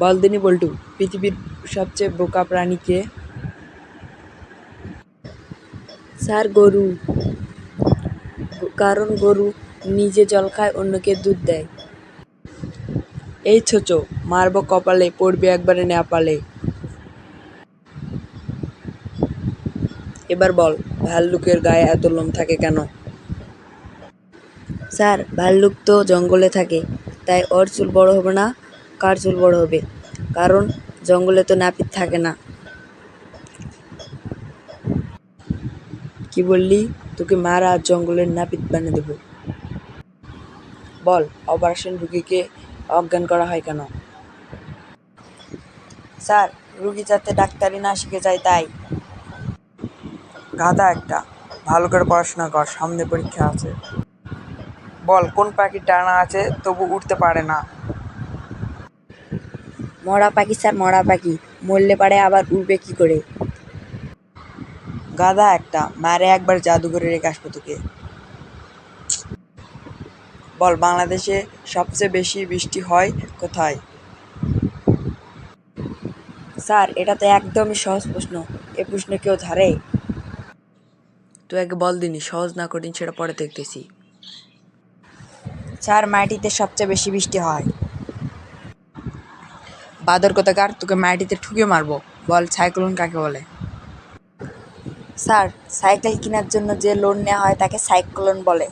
বলদিনি বল্টু, পৃথিবীর সবচেয়ে বোকা প্রাণী কে? স্যার, গরু। কারণ গরু নিজে জল খায়, অন্যকে দুধ দেয়। এই ছোচ, মারবো কপালে, পড়বে একবারে নেপালে। এবার বল, ভাল্লুকের গায়ে এত লোম থাকে কেন? স্যার, ভাল্লুক তো জঙ্গলে থাকে, তাই ওর চুল বড় হবে না? কার চুল বড় হবে? কারণ জঙ্গলে তো নাপিত থাকে না। কি বললি? তোকে মারা জঙ্গলের নাপিত বানিয়ে দেবো। বল, অপারেশন রুগীকে অজ্ঞান করা হয় কেন? স্যার, রুগী যাতে ডাক্তারি না শিখে যায় তাই। গাধা একটা। ভালো করে পড়াশোনা কর, সামনে পরীক্ষা আছে। বল, কোন পাখির টানা আছে? তবু উঠতে পারে না। মরা পাখি স্যার মরা পাখি। মরলে পারে আবার উঠবে কি করে? গাদা একটা মারে একবার জাদু করে রেখে আসব তোকে বল বাংলাদেশে সবচেয়ে বেশি বৃষ্টি হয় কোথায়? স্যার এটা তো একদমই সহজ প্রশ্ন। এ প্রশ্ন কেউ ধারে? তুই আগে বল দিনি সহজ না কঠিন সেটা পরে দেখতেছি। স্যার মাটিতে সবচেয়ে বেশি বৃষ্টি হয়। বাদর কোথাকার তোকে মাটিতে ঠুকে মারবো। বল সাইক্লোন কাকে বলে? স্যার সাইকেল কেনার জন্য যে লোন নেওয়া হয় তাকে সাইক্লোন বলে।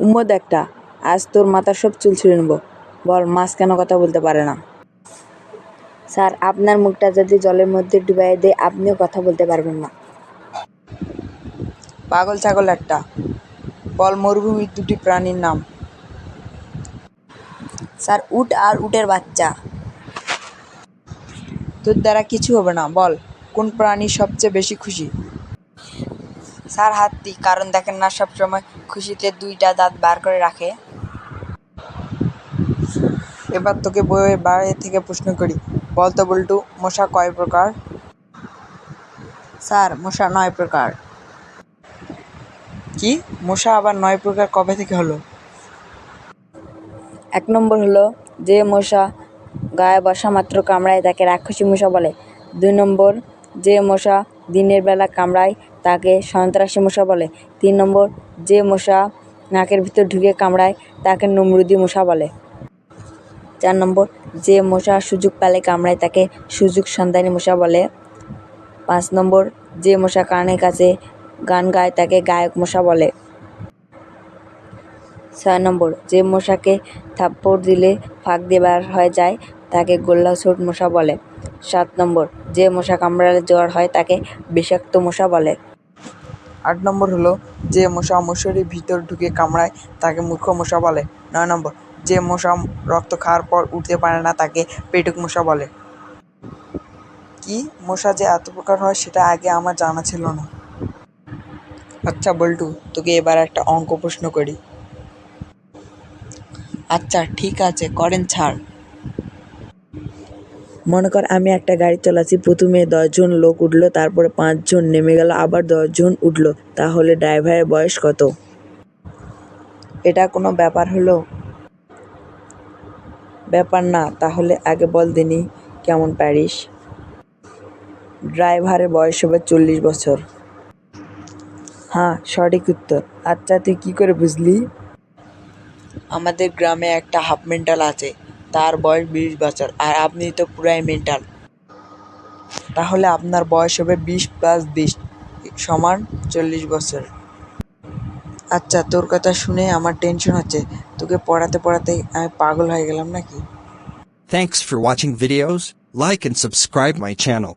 উম্মদ একটা আজ তোর মাথার সব চুল ছিঁড়ে নেব। বল মাছ কেন কথা বলতে পারে না? স্যার আপনার মুখটা যদি জলের মধ্যে ডুবাই দেয় আপনিও কথা বলতে পারবেন না। পাগল ছাগল একটা। বল মরুভূমির দুটি প্রাণীর নাম। স্যার, উট আর উটের বাচ্চা। তোর দ্বারা কিছু হবে না, বল, কোন প্রাণী সবচেয়ে বেশি খুশি? স্যার, হাতি কারণ দেখেন না, সবসময় খুশিতে দুইটা দাঁত বার করে রাখে। এবার তোকে বইয়ের বাইরে থেকে প্রশ্ন করি। বল তো বল্টু, মশা কয় প্রকার? স্যার, মশা নয় প্রকার। কি? মশা আবার নয় প্রকার কবে থেকে হলো? এক নম্বর হলো যে মশা গায়ে বসা মাত্র কামড়ায় তাকে রাক্ষসী মশা বলে। দুই নম্বর, যে মশা দিনের বেলা কামড়ায় তাকে সন্ত্রাসী মশা বলে। তিন নম্বর, যে মশা নাকের ভিতর ঢুকে কামড়ায় তাকে নমরুদি মশা বলে। চার নম্বর, যে মশা সুযোগ পেলে কামড়ায় তাকে সুযোগ সন্ধানী মশা বলে। পাঁচ নম্বর, যে মশা কানের কাছে গান গায় তাকে গায়ক মশা বলে। ছয় নম্বর, যে মশাকে থাপ্পড় দিলে ফাঁক দিয়ে বার হয়ে যায়, তাকে গোল্লা ছোট মশা বলে। সাত নম্বর, যে মশা কামড়ালে জ্বর হয়, তাকে বিষাক্ত মশা বলে। আট নম্বর হলো, যে মশা মশারির ভিতর ঢুকে কামড়ায়, তাকে মূর্খ মশা বলে। নয় নম্বর, যে মশা রক্ত খাওয়ার পর উঠতে পারে না, তাকে পেটুক মশা বলে। কি মশা যে এত প্রকার হয়, সেটা আগে আমার জানা ছিল না। আচ্ছা বল্টু, তোকে এবার একটা অঙ্ক প্রশ্ন করি। আচ্ছা ঠিক আছে করেন ছাড়। মনে কর আমি একটা গাড়ি চালাচ্ছি প্রথমে দশজন লোক উঠল তারপরে পাঁচজন নেমে গেল আবার দশজন উঠল। তাহলে ড্রাইভারের বয়স কত? এটা কোনো ব্যাপার হলো? ব্যাপার না তাহলে আগে বল দিনি কেমন প্যারিস? ড্রাইভারের বয়স হবে চল্লিশ বছর। হ্যাঁ সঠিক উত্তর। আচ্ছা তুই কী করে বুঝলি? আমাদের গ্রামে একটা হাফ মেন্টাল আছে তার বয়স বিশ বছর আর আপনি তো পুরাই মেন্টাল তাহলে আপনার বয়স হবে বিশ প্লাস বিশ সমান চল্লিশ বছর। আচ্ছা তোর কথা শুনে আমার টেনশন হচ্ছে। তোকে পড়াতে পড়াতে আমি পাগল হয়ে গেলাম নাকি? Thanks for watching videos, like and subscribe my channel.